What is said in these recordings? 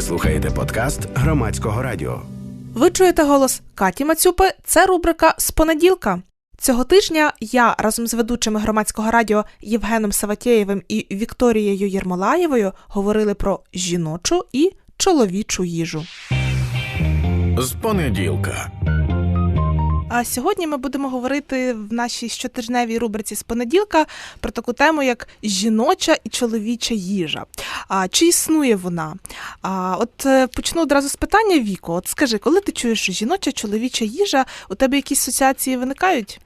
Ви слухаєте подкаст громадського радіо. Ви чуєте голос Каті Мацюпи. Це рубрика з понеділка. Цього тижня я разом з ведучими громадського радіо Євгеном Саватєєвим і Вікторією Єрмолаєвою говорили про жіночу і чоловічу їжу. З понеділка. А сьогодні ми будемо говорити в нашій щотижневій рубриці з понеділка про таку тему, як жіноча і чоловіча їжа. А чи існує вона? А от е, почну одразу з питання Віко. От скажи, коли ти чуєш жіноча, чоловіча їжа, у тебе якісь асоціації виникають?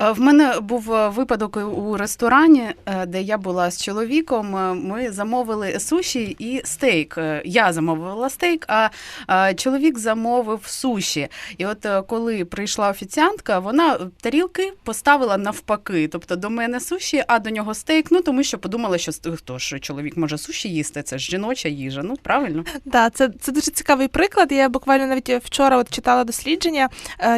Е, В мене був е, випадок у ресторані, е, де я була з чоловіком. Ми замовили суші і стейк. Я замовила стейк, а чоловік замовив суші. І от коли прийшла офіціантка, вона тарілки поставила навпаки. Тобто до мене суші, а до нього стейк. Ну тому що подумала, що хто ж чоловік може суші їсти. Це ж жіноча їжа. Ну правильно. Да, це, це дуже цікавий приклад. Я буквально навіть вчора от читала дослідження,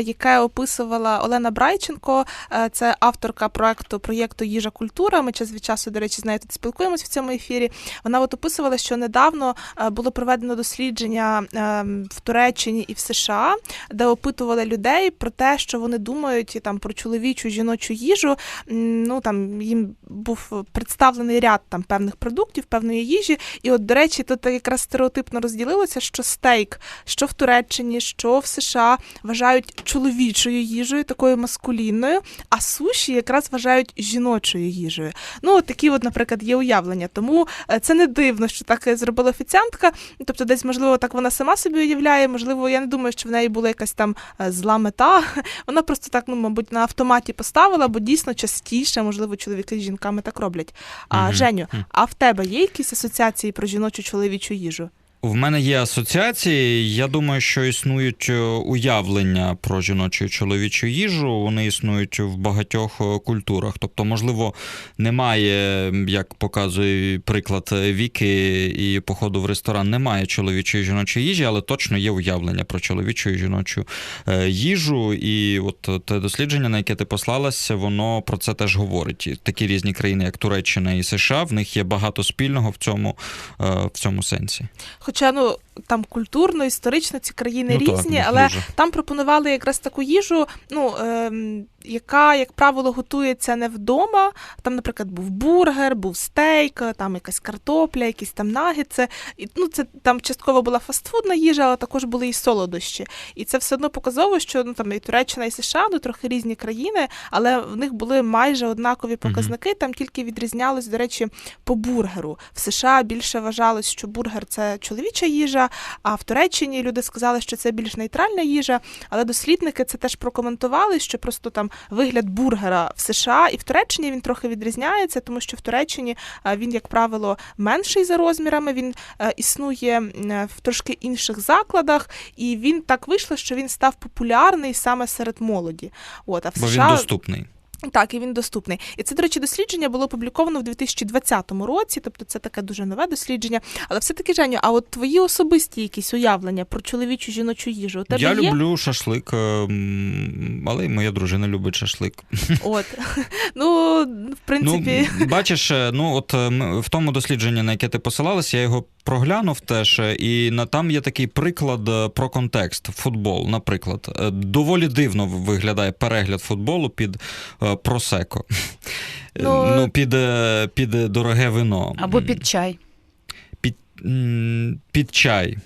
яке описувала Олена Брайченко. Е, Це авторка проекту проєкту Їжа культура. Ми час від часу, до речі, з нею тут спілкуємось в цьому ефірі. Вона от описувала, що недавно е, було проведено дослідження е, в Туреччині і в США, де опитували людей про те, що вони думають там про чоловічу жіночу їжу. Ну там їм був представлений ряд там певних продуктів, певної їжі. І от, до речі, тут якраз стереотипно розділилося, що стейк, що в Туреччині, що в США вважають чоловічою їжею, такою маскулінною, а суші якраз вважають жіночою їжею. Ну, от такі, от, наприклад, є уявлення. Тому е, це не дивно, що так зробила офіціантка. Тобто, десь, можливо, так вона сама собі уявляє. Можливо, я не думаю, що в неї була якась там е, зла мета. Вона просто так, ну, мабуть, на автоматі поставила, бо дійсно частіше, можливо, чоловіки з жінками так роблять. А. Женю, а в тебе є якісь асоціації про жіночу чоловічу їжу? В мене є асоціації. Я думаю, що існують е, уявлення про жіночу і чоловічу їжу. Вони існують в багатьох е, культурах. Тобто, можливо, немає, як показує приклад Віки і походу в ресторан, немає чоловічої і жіночої їжі, але точно є уявлення про чоловічу і жіночу е, їжу. І от е, те дослідження, на яке ти послалася, воно про це теж говорить. Такі різні країни, як Туреччина і США, в них є багато спільного в цьому, е, в цьому сенсі. Хоча ну там культурно, історично ці країни Ну, різні, ну, але дуже. там пропонували якраз таку їжу, ну ем, яка, як правило, готується не вдома. Там, наприклад, був бургер, був стейк, там якась картопля, якісь там нагетси. І ну це там частково була фастфудна їжа, але також були і солодощі. І це все одно показово, що ну там і Туреччина, і США, ну трохи різні країни, але в них були майже однакові показники. Там тільки відрізнялось, до речі, по бургеру. В США більше вважалось, що бургер це чоловіча їжа, а в Туреччині люди сказали, що це більш нейтральна їжа. Але дослідники це теж прокоментували, що просто там вигляд бургера в США і в Туреччині він трохи відрізняється, тому що в Туреччині він, як правило, менший за розмірами. Він е, існує в трошки інших закладах, і він так вийшло, що він став популярний саме серед молоді. От а в Бо він доступний. Так, і він доступний. І це, до речі, дослідження було опубліковано в 2020 році, тобто це таке дуже нове дослідження. Але все-таки, Женю, а от твої особисті якісь уявлення про чоловічу жіночу їжу у тебе Я є? люблю шашлик, ем, але й моя дружина любить шашлик. От. Ну, в принципі, Ну, бачиш, е, ну от е, в тому дослідженні, на яке ти посилалась, я його проглянув теж, е, і на там є такий приклад е, про контекст. Футбол, наприклад. Е, Доволі дивно виглядає перегляд футболу під е, просеко. Ну, Ну, під, е, під дороге вино. Або під чай. під, під чай.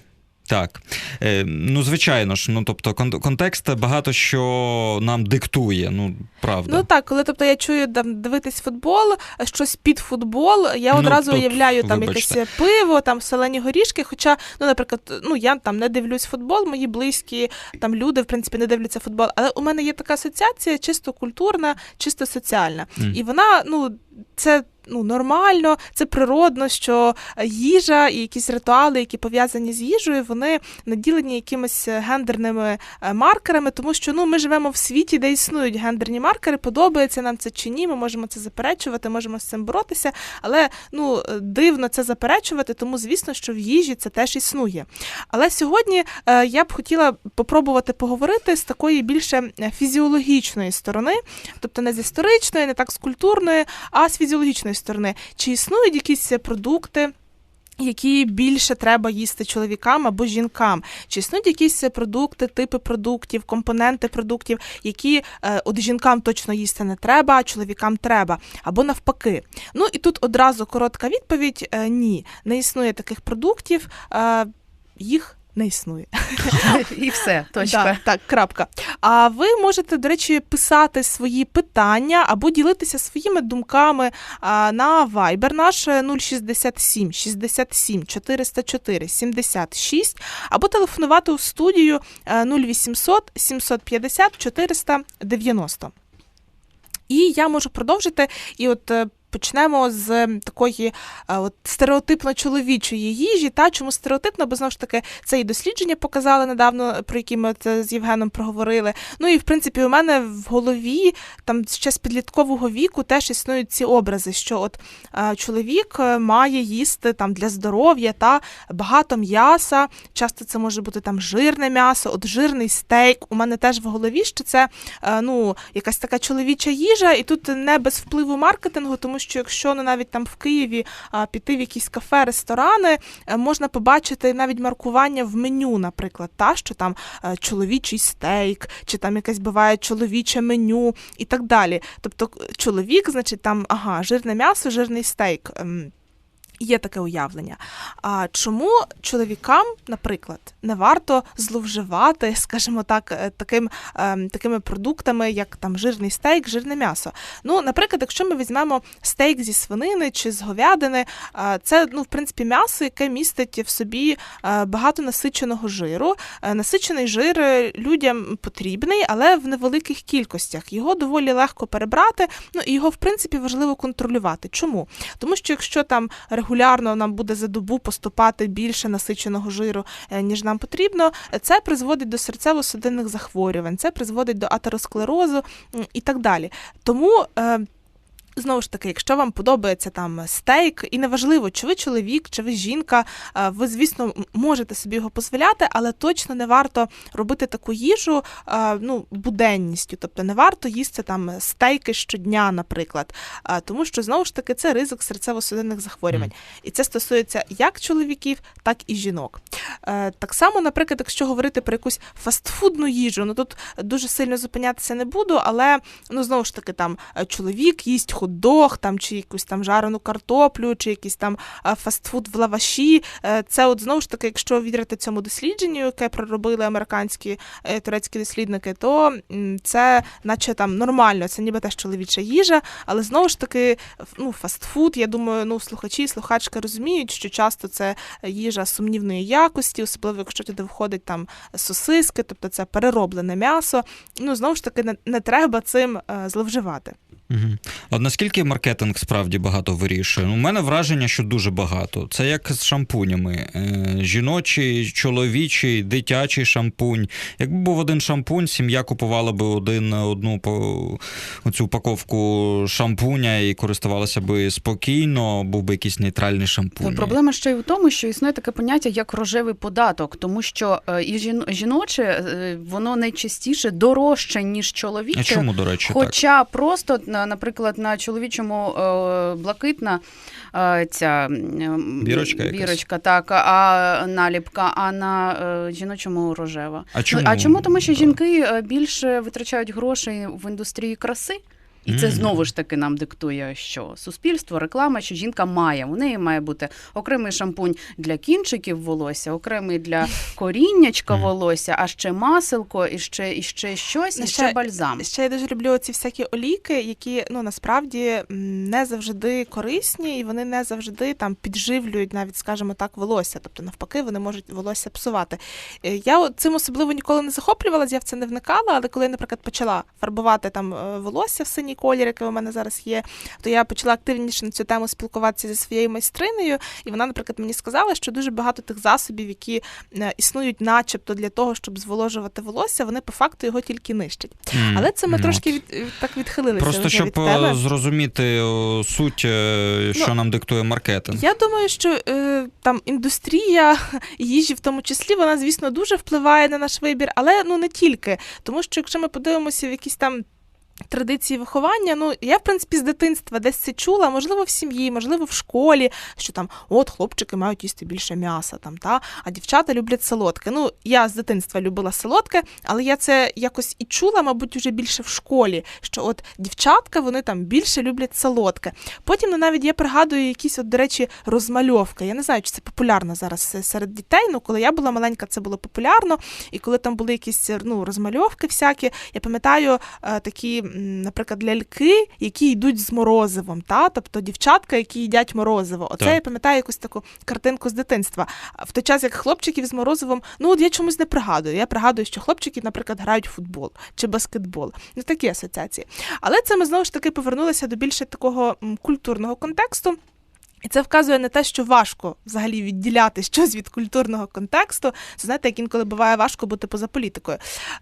Так. Е, ну, звичайно ж, ну тобто кон- контекст багато що нам диктує, ну правда. Ну так, коли тобто я чую там дивитись футбол, щось під футбол, я Ну, одразу тут, уявляю там вибачте. якесь пиво, там солені горішки. Хоча, ну, наприклад, ну я там не дивлюсь футбол, мої близькі там люди, в принципі, не дивляться футбол. Але у мене є така асоціація чисто культурна, чисто соціальна. Мгм. І вона, ну, це. Ну, нормально, це природно, що їжа і якісь ритуали, які пов'язані з їжею, вони наділені якимись гендерними е, маркерами, тому що ну ми живемо в світі, де існують гендерні маркери. Подобається нам це чи ні. Ми можемо це заперечувати, можемо з цим боротися. Але ну е, дивно це заперечувати, тому звісно, що в їжі це теж існує. Але сьогодні е, я б хотіла попробувати поговорити з такої більше е, фізіологічної сторони, тобто не з історичної, не так з культурної, а з фізіологічної сторони. Чи існують якісь продукти? Які більше треба їсти чоловікам або жінкам, чи існують якісь продукти, типи продуктів, компоненти продуктів, які е, от жінкам точно їсти не треба, а чоловікам треба, або навпаки. Ну і тут одразу коротка відповідь: е, ні, не існує таких продуктів, е, їх не існує. І все, точка. Так, так, крапка. А ви можете, до речі, писати свої питання або ділитися своїми думками на Viber наш е, 067 67 404 76 або телефонувати у студію е, 0800 750 490. І я можу продовжити і от. Почнемо з такої е, от стереотипно чоловічої їжі. Та чому стереотипно? Бо знову ж таки це і дослідження показали недавно, про які ми от е, з Євгеном проговорили. Ну і в принципі у мене в голові там ще з підліткового віку теж існують ці образи, що от е, чоловік має їсти там для здоров'я та багато м'яса. Часто це може бути там жирне м'ясо, от жирний стейк. У мене теж в голові, що це ну якась така чоловіча їжа, і тут не без впливу маркетингу, тому що якщо ну навіть там в Києві а, піти в якісь кафе, ресторани, е, можна побачити навіть маркування в меню, наприклад, та що там е, чоловічий стейк, чи там якесь буває чоловіче меню і так далі. Тобто чоловік, значить, там ага, жирне м'ясо, жирний стейк. Є таке уявлення. А чому чоловікам, наприклад, не варто зловживати, скажімо так, е, таким, ем, такими продуктами, як там жирний стейк, жирне м'ясо? Ну, наприклад, якщо ми візьмемо стейк зі свинини чи з говядини, е, це ну, в принципі м'ясо, яке містить в собі е, багато насиченого жиру. Насичений жир людям потрібний, але в невеликих кількостях. Його доволі легко перебрати. Ну і його, в принципі, важливо контролювати. Чому? Тому що якщо там регулярно нам буде за добу поступати більше насиченого жиру, е, ніж нам потрібно, е, це призводить до серцево-судинних захворювань, це призводить до атеросклерозу і так далі. Тому. Знову ж таки, якщо вам подобається там стейк, і неважливо, чи ви чоловік, чи ви жінка, е, ви, звісно, можете собі його дозволяти, але точно не варто робити таку їжу е, ну, буденністю. Тобто не варто їсти там стейки щодня, наприклад. Е, Тому що знову ж таки це ризик серцево-судинних захворювань. І це стосується як чоловіків, так і жінок. Так само, наприклад, якщо говорити про якусь фастфудну їжу, ну тут дуже сильно зупинятися не буду, але ну знову ж таки, там чоловік їсть хот-дог, там чи якусь там жарену картоплю, чи якийсь там фастфуд в лаваші. Е, Це от знову ж таки, якщо вірити цьому дослідженню, яке проробили американські е, турецькі дослідники, то це наче там нормально, це ніби теж чоловіча їжа, але знову ж таки, ну, фастфуд, я думаю, ну слухачі, слухачки розуміють, що часто це їжа сумнівної якості, особливо якщо туди входить там сосиски, тобто це перероблене м'ясо. Ну знову ж таки, не, не треба цим е, зловживати. Угу. А наскільки маркетинг справді багато вирішує? Ну, У мене враження, що дуже багато. Це як з шампунями: е, жіночий, чоловічий, дитячий шампунь. Якби був один шампунь, сім'я купувала би один одну по- оцю упаковку шампуня і користувалася би спокійно, був би якийсь нейтральний шампунь. Та Проблема ще й у тому, що існує таке поняття як рожевий податок, тому що е, і жіноче е, воно найчастіше дорожче, ніж А чоловіче. чому, до речі, так? Хоча просто, на- наприклад, на чоловічому е, блакитна е, ця Бірочка бірочка, так, а наліпка, а на е, жіночому рожева. А чому? Ну, а чому? Тому що жінки більше витрачають грошей в індустрії краси. І це знову ж таки нам диктує, що суспільство, реклама, що жінка має. У неї має бути окремий шампунь для кінчиків волосся, окремий для коріннячка волосся, а ще маселко, і ще, і ще щось, і ще ще- бальзам. Ще я дуже люблю ці всякі олійки, які ну насправді не завжди корисні, і вони не завжди там підживлюють, навіть скажімо так, волосся. Тобто, навпаки, вони можуть волосся псувати. Е, Я цим особливо ніколи не захоплювалася, я в це не вникала, але коли наприклад, почала фарбувати там е, волосся в синій колір, який у мене зараз є, то я почала активніше на цю тему спілкуватися зі своєю майстринею, і вона, наприклад, мені сказала, що дуже багато тих засобів, які е, існують, начебто, для того, щоб зволожувати волосся, вони по факту його тільки нищать. М, Але це ми ну, трошки від, так відхилилися. Просто щоб від теми. е, зрозуміти суть, е, що Ну, нам диктує маркетинг. Я думаю, що там індустрія їжі, в тому числі, вона, звісно, дуже впливає на наш вибір, але ну не тільки. Тому що якщо ми подивимося в якісь там. Традиції виховання, ну я в принципі з дитинства десь це чула, можливо, в сім'ї, можливо, в школі, що там от хлопчики мають їсти більше м'яса, там та а дівчата люблять солодке. Ну я з дитинства любила солодке, але я це якось і чула, мабуть, вже більше в школі. Що от дівчатка вони там більше люблять солодке. Потім ну, навіть я пригадую якісь, от, до речі, розмальовки. Я не знаю, чи це популярно зараз серед дітей. Ну коли я була маленька, це було популярно. І коли там були якісь ну розмальовки всякі, я пам'ятаю е, такі наприклад, ляльки, які йдуть з морозивом, та тобто дівчатка, які їдять морозиво. Оце Так. я пам'ятаю якусь таку картинку з дитинства. В той час, як хлопчиків з морозивом, ну от я чомусь не пригадую. Я пригадую, що хлопчики, наприклад, грають в футбол чи баскетбол. Ну такі асоціації. Але це ми знову ж таки повернулися до більше такого культурного контексту. І це вказує на те, що важко взагалі відділяти щось від культурного контексту. Це знаєте, як інколи буває важко бути поза політикою.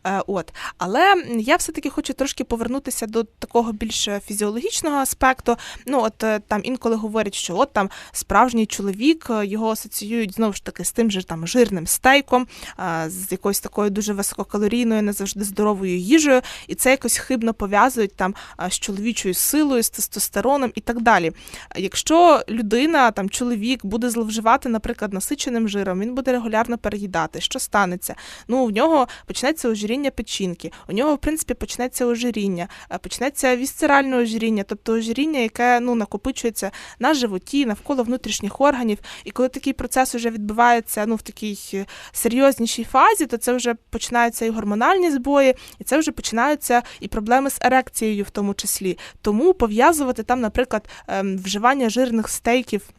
Е, от. Але я все-таки хочу трошки повернутися до такого більш фізіологічного аспекту. Ну, от е, там інколи говорять, що от там справжній чоловік е, його асоціюють знову ж таки з тим же там жирним стейком, е, з якоюсь такою дуже висококалорійною, не завжди здоровою їжею, і це якось хибно пов'язують там е, з чоловічою силою, з тестостероном і так далі. Якщо людина, там чоловік буде зловживати, наприклад, насиченим жиром, він буде регулярно переїдати. Що станеться? Ну, в нього почнеться ожиріння печінки, у нього, в принципі, почнеться ожиріння, е, почнеться вісцеральне ожиріння, тобто ожиріння, яке ну накопичується на животі, навколо внутрішніх органів. І коли такий процес вже відбувається ну в такій е, серйознішій фазі, то це вже починаються і гормональні збої, і це вже починаються і проблеми з ерекцією, в тому числі. Тому пов'язувати там, наприклад, ем, вживання жирних стейків.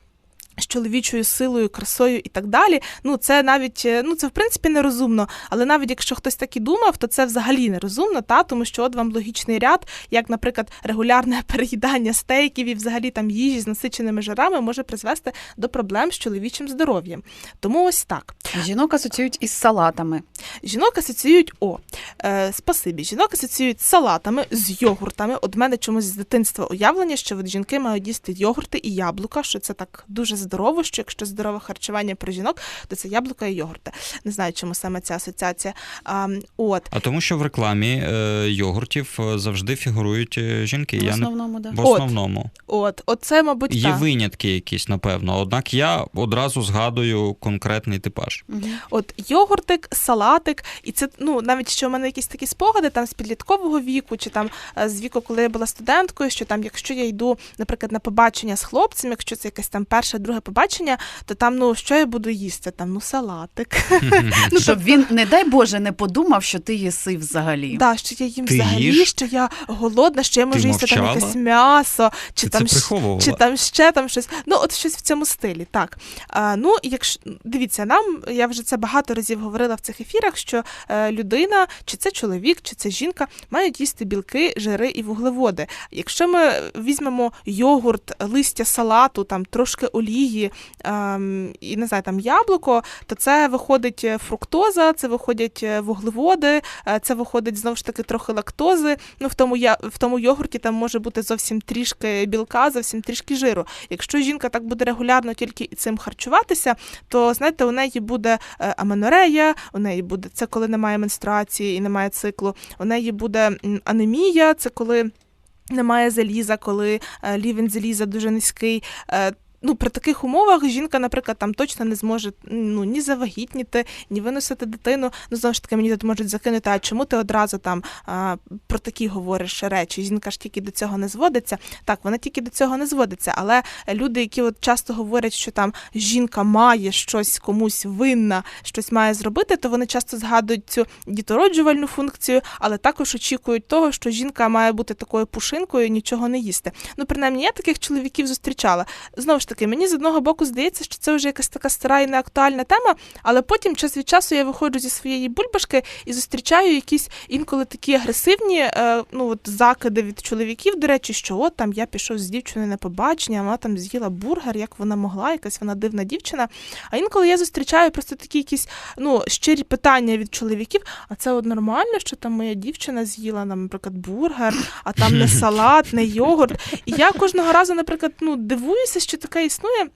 З чоловічою силою, красою і так далі. Ну це навіть е, ну це в принципі нерозумно. Але навіть якщо хтось так і думав, то це взагалі нерозумно, та тому що от вам логічний ряд, як, наприклад, регулярне переїдання стейків і взагалі там їжі з насиченими жирами може призвести до проблем з чоловічим здоров'ям. Тому ось так. Жінок асоціюють із салатами. Жінок асоціюють о, е, спасибі. Жінок асоціюють з салатами, з йогуртами. От мене чомусь з дитинства уявлення, що от жінки мають їсти йогурти і яблука, що це так дуже здорово, що якщо здорове харчування про жінок, то це яблука і йогурти. Не знаю, чому саме ця асоціація. А, от. А тому, що в рекламі е, йогуртів е, завжди фігурують е, жінки. В Я не основному, да. в От. основному. От, от це, мабуть, Є так. винятки якісь, напевно. Однак я одразу згадую конкретний типаж. От йогуртик, салатик, і це ну навіть що в мене якісь такі спогади там з підліткового віку, чи там е, з віку, коли я була студенткою, що там, якщо я йду, наприклад, на побачення з хлопцем, якщо це якесь там перше, друге побачення, то там ну що я буду їсти? Там ну салатик. Ну, Щоб він, не дай Боже, не подумав, що ти їси взагалі. Да, що я їм Ти взагалі, їш? що я голодна, що я можу їсти там мовчала? якесь м'ясо, чи Ти там це щ- приховувала. чи там ще там щось. Ну, от щось в цьому стилі. Так. А, ну, якщо дивіться, нам я вже це багато разів говорила в цих ефірах, що е, людина, чи це чоловік, чи це жінка, мають їсти білки, жири і вуглеводи. Якщо ми візьмемо йогурт, листя салату, там трошки олії ем, і не знаю, там яблуко, то це виходить е, фруктоза, це виходять е, вуглеводи, е, це виходить знову ж таки трохи лактози. Ну, в тому я в тому йогурті там може бути зовсім трішки білка, зовсім трішки жиру. Якщо жінка так буде регулярно тільки цим харчуватися, то знаєте, у неї буде аменорея, у неї буде це коли немає менструації і немає циклу. У неї буде анемія, це коли. Немає заліза, коли рівень заліза дуже низький. Ну, при таких умовах жінка, наприклад, там точно не зможе ну, ні завагітніти, ні виносити дитину. Ну, знову ж таки, мені тут можуть закинути, а чому ти одразу там а, про такі говориш речі? Жінка ж тільки до цього не зводиться. Так, вона тільки до цього не зводиться. Але люди, які от часто говорять, що там жінка має щось комусь винна, щось має зробити, то вони часто згадують цю дітороджувальну функцію, але також очікують того, що жінка має бути такою пушинкою нічого не їсти. Ну, принаймні, я таких чоловіків зустрічала. Знову ж таки, мені з одного боку здається, що це вже якась така стара і неактуальна тема, але потім час від часу я виходжу зі своєї бульбашки і зустрічаю якісь інколи такі агресивні е, ну, от, закиди від чоловіків, до речі, що от там я пішов з дівчиною на побачення, а вона там з'їла бургер, як вона могла, якась вона дивна дівчина. А інколи я зустрічаю просто такі якісь ну, щирі питання від чоловіків, а це от нормально, що там моя дівчина з'їла, наприклад, бургер, а там не салат, не йогурт. І я кожного разу, наприклад, ну, дивуюся, що таке існує.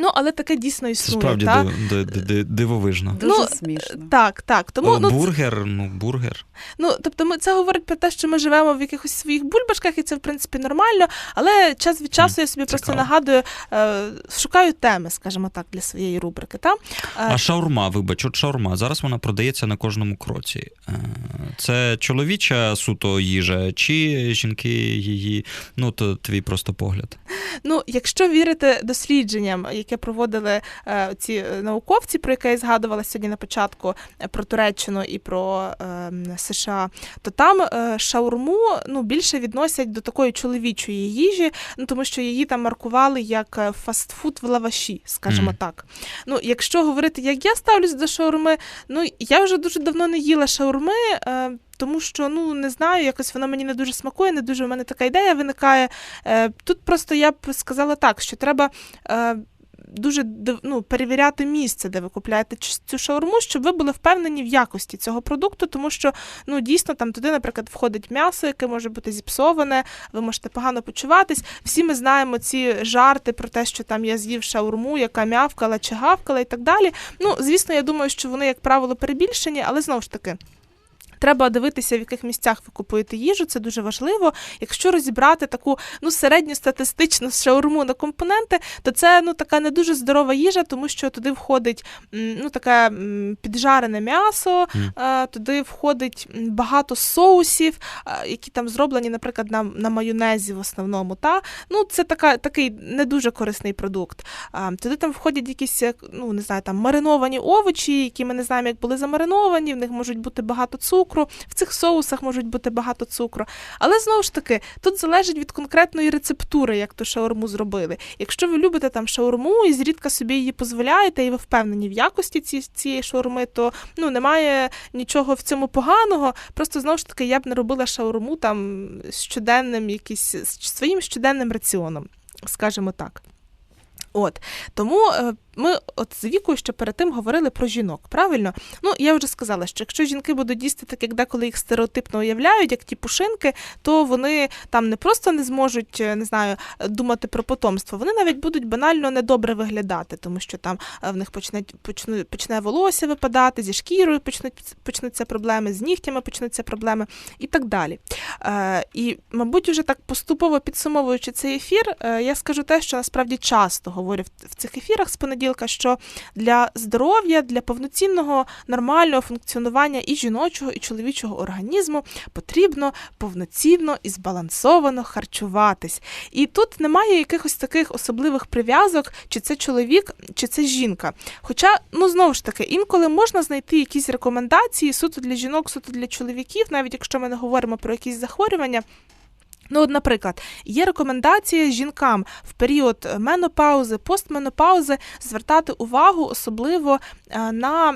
Ну, але таке дійсно Це існує. справді та? див- ди- ди- ди- дивовижно. Дуже Ну, смішно. Так, так. Тому О, ну, це- бургер, ну бургер. Ну, тобто, ми це говорить про те, що ми живемо в якихось своїх бульбашках, і це в принципі нормально. Але час від часу я собі просто нагадую, е, шукаю теми, скажімо так, для своєї рубрики. Та? Е, А шаурма, вибач, от шаурма. Зараз вона продається на кожному кроці. Е, Це чоловіча суто їжа, чи жінки її, ну то твій просто погляд. Ну, якщо вірити дослідженням, яке проводили е, ці е, науковці, про яке я згадувала сьогодні на початку е, про Туреччину і про е, США, то там шаурму ну, більше відносять до такої чоловічої їжі, ну тому що її там маркували як фастфуд в лаваші, скажімо Мгм. так. Ну, якщо говорити, як я ставлюсь до шаурми, ну я вже дуже давно не їла шаурми. Тому що ну не знаю, якось воно мені не дуже смакує, не дуже в мене така ідея виникає. Тут просто я б сказала так, що треба. Дуже ну, перевіряти місце, де ви купляєте цю шаурму, щоб ви були впевнені в якості цього продукту, тому що ну дійсно там туди, наприклад, входить м'ясо, яке може бути зіпсоване, ви можете погано почуватись. Всі ми знаємо ці жарти про те, що там я з'їв шаурму, яка м'явкала чи гавкала і так далі. Ну, звісно, я думаю, що вони, як правило, перебільшені, але знову ж таки. Треба дивитися, в яких місцях ви купуєте їжу, це дуже важливо. Якщо розібрати таку ну середньостатистичну шаурму на компоненти, то це ну така не дуже здорова їжа, тому що туди входить ну таке піджарене м'ясо, е, туди входить багато соусів, е, які там зроблені, наприклад, на, на майонезі в основному. Та ну це така такий не дуже корисний продукт. А, туди там входять якісь, е, ну не знаю, там мариновані овочі, які ми не знаємо, як були замариновані. В них можуть бути багато цукру, в цих соусах можуть бути багато цукру. Але знову ж таки, тут залежить від конкретної рецептури, як ту шаурму зробили. Якщо ви любите там шаурму і зрідка собі її дозволяєте, і ви впевнені в якості ці, цієї шаурми, то ну немає нічого в цьому поганого. Просто знову ж таки я б не робила шаурму там щоденним, якийсь своїм щоденним раціоном, скажімо так. От тому е, ми от з вікою ще перед тим говорили про жінок. Правильно? Ну я вже сказала, що якщо жінки будуть їсти так, як деколи їх стереотипно уявляють, як ті пушинки, то вони там не просто не зможуть, е, не знаю, думати про потомство. Вони навіть будуть банально недобре виглядати, тому що там е, в них почне почне, почне волосся випадати, зі шкірою почнуть почнуться проблеми, з нігтями почнуться проблеми і так далі. Е, і, мабуть, уже так поступово підсумовуючи цей ефір, е, я скажу те, що насправді часто говорю в цих ефірах з понеділка, що для здоров'я, для повноцінного нормального функціонування і жіночого, і чоловічого організму потрібно повноцінно і збалансовано харчуватись. І тут немає якихось таких особливих прив'язок, чи це чоловік, чи це жінка. Хоча, ну знову ж таки, інколи можна знайти якісь рекомендації суто для жінок, суто для чоловіків, навіть якщо ми не говоримо про якісь захворювання. Ну, от, наприклад, є рекомендація жінкам в період менопаузи, постменопаузи звертати увагу особливо е, на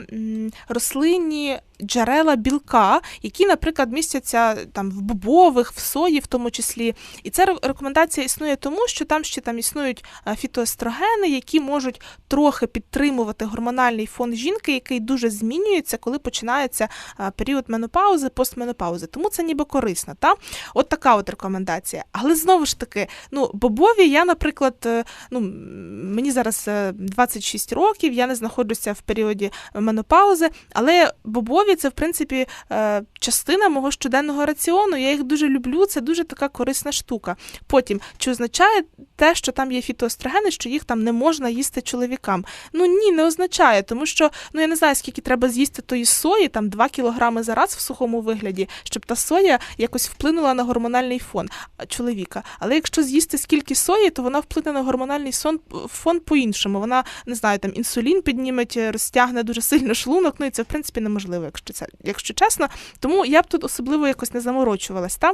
рослинні джерела білка, які, наприклад, містяться там в бобових, в сої, в тому числі. І ця рекомендація існує тому, що там ще там існують е, фітоестрогени, які можуть трохи підтримувати гормональний фон жінки, який дуже змінюється, коли починається е, період менопаузи, постменопаузи. Тому це ніби корисно. Та? От така от рекомендація. Але знову ж таки, ну, бобові, я, наприклад, е, ну, мені зараз е, 26 років, я не знаходжуся в періоді менопаузи, але бобові це, в принципі, е, частина мого щоденного раціону. Я їх дуже люблю, це дуже така корисна штука. Потім, чи означає те, що там є фітоестрогени, що їх там не можна їсти чоловікам? Ну ні, не означає, тому що ну я не знаю, скільки треба з'їсти тої сої, там 2 кілограми за раз в сухому вигляді, щоб та соя якось вплинула на гормональний фон чоловіка. Але якщо з'їсти скільки сої, то вона вплине на гормональний сон фон по-іншому. Вона не знаю, там інсулін підніметь, розтягне дуже сильно шлунок. Ну і це в принципі неможливо, якщо якщо чесно. Тому я б тут особливо якось не заморочувалась. Та?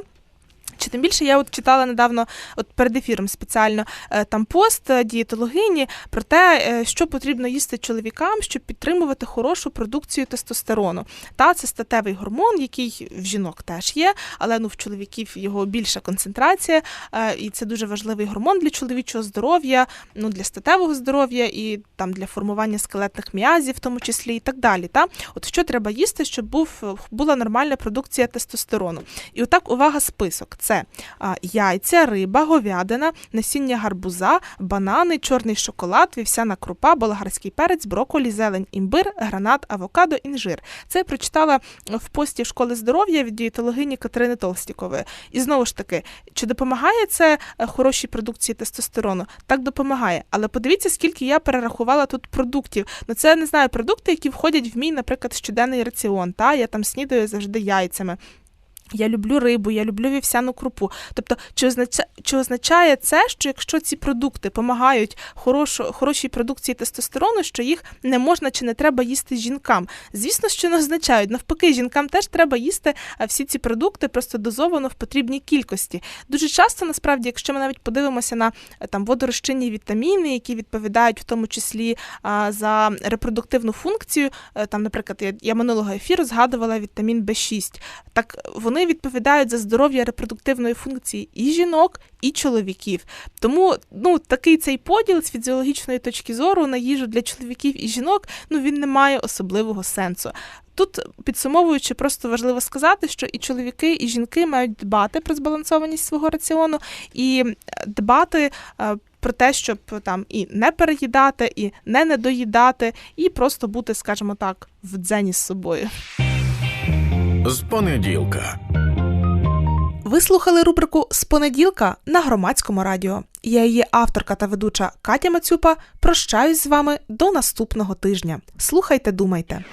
Чи тим більше я от читала недавно, от перед ефіром спеціально е, там пост е, дієтологині про те, е, що потрібно їсти чоловікам, щоб підтримувати хорошу продукцію тестостерону. Та це статевий гормон, який в жінок теж є, але ну в чоловіків його більша концентрація, і це дуже важливий гормон для чоловічого здоров'я, ну для статевого здоров'я і там для формування скелетних м'язів, в тому числі, і так далі. Та от що треба їсти, щоб був була нормальна продукція тестостерону. І отак увага список. Це яйця, риба, говядина, насіння гарбуза, банани, чорний шоколад, вівсяна крупа, болгарський перець, брокколі, зелень, імбир, гранат, авокадо, інжир. Це я прочитала в пості школи здоров'я від дієтологині Катерини Толстікової. І знову ж таки, чи допомагає це е, хорошій продукції тестостерону? Так допомагає. Але подивіться, скільки я перерахувала тут продуктів. Ну це не знаю, продукти, які входять в мій, наприклад, щоденний раціон. Та я там снідаю завжди яйцями. Я люблю рибу, я люблю вівсяну крупу. Тобто, чи означає, чи означає це, що якщо ці продукти допомагають хорошій продукції тестостерону, що їх не можна чи не треба їсти жінкам? Звісно, що не означають. Навпаки, жінкам теж треба їсти всі ці продукти просто дозовано в потрібній кількості. Дуже часто, насправді, якщо ми навіть подивимося на е, там водорозчинні вітаміни, які відповідають в тому числі за репродуктивну функцію, е, там, наприклад, я минулого ефіру згадувала вітамін В6. Так вони відповідають за здоров'я репродуктивної функції і жінок, і чоловіків. Тому ну такий цей поділ з фізіологічної точки зору на їжу для чоловіків і жінок ну він не має особливого сенсу. Тут підсумовуючи, просто важливо сказати, що і чоловіки, і жінки мають дбати про збалансованість свого раціону і е, дбати. е, Про те, щоб там і не переїдати, і не недоїдати, і просто бути, скажімо так, в дзені з собою. З понеділка. Ви слухали рубрику з понеділка на громадському радіо. Я її авторка та ведуча Катя Мацюпа. Прощаюсь з вами до наступного тижня. Слухайте, думайте.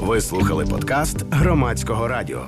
Ви слухали подкаст громадського радіо.